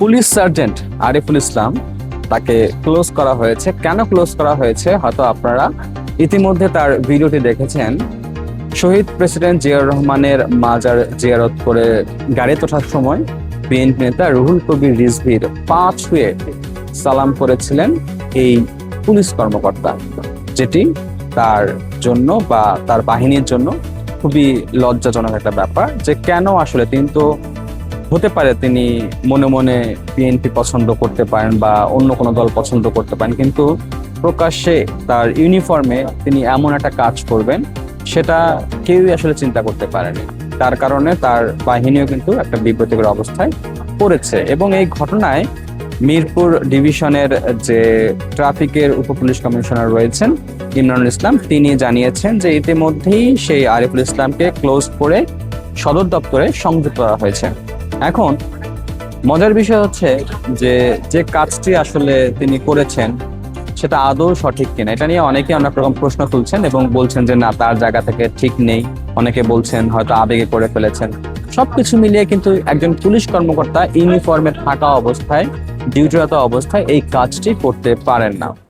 Police sergeant Ariful Islam তাকে close করা হয়েছে। কেন ক্লোজ করা হয়েছে? হয়তো আপনারা ইতিমধ্যে তার ভিডিওটি দেখেছেন। শহীদ প্রেসিডেন্ট জিয়াউর রহমানের মাজার জিয়ারত করে গাড়িতে ওঠার সময় বিএনপি নেতা রুহুল কবির রিজভির পা ছুঁয়ে সালাম করেছিলেন এই পুলিশ কর্মকর্তা, যেটি তার জন্য বা তার বাহিনীর জন্য খুবই লজ্জাজনক একটা ব্যাপার যে কেন আসলে? তিনি তো হতে পারে তিনি মনে মনে বিএনপি পছন্দ করতে পারেন বা অন্য কোনো দল পছন্দ করতে পারেন, কিন্তু প্রকাশ্যে তার ইউনিফর্মে তিনি এমন একটা কাজ করবেন, সেটা কেউই আসলে চিন্তা করতে পারেনি। তার কারণে তার বাহিনীও কিন্তু একটা বিব্রতিকর অবস্থায় পড়েছে। এবং এই ঘটনায় মিরপুর ডিভিশনের যে ট্রাফিকের উপপুলিশ কমিশনার রয়েছেন ইমরানুল ইসলাম, তিনি জানিয়েছেন যে ইতিমধ্যেই সেই আরিফুল ইসলামকে ক্লোজ করে সদর দপ্তরে সংযুক্ত করা হয়েছে। এখন, মজার বিষয় হচ্ছে যে যে কাজটি আসলে তিনি করেছেন, সেটা আদৌ সঠিক কিনা, এটা নিয়ে অনেকে অনেক রকম প্রশ্ন তুলছেন এবং বলছেন যে, না, তার জায়গা থেকে ঠিক নেই। অনেকে বলছেন, হয়তো আবেগে করে ফেলেছেন। সবকিছু মিলিয়ে কিন্তু একজন পুলিশ কর্মকর্তা ইউনিফর্মে থাকা অবস্থায়, ডিউটিরত অবস্থায় এই কাজটি করতে পারেন না।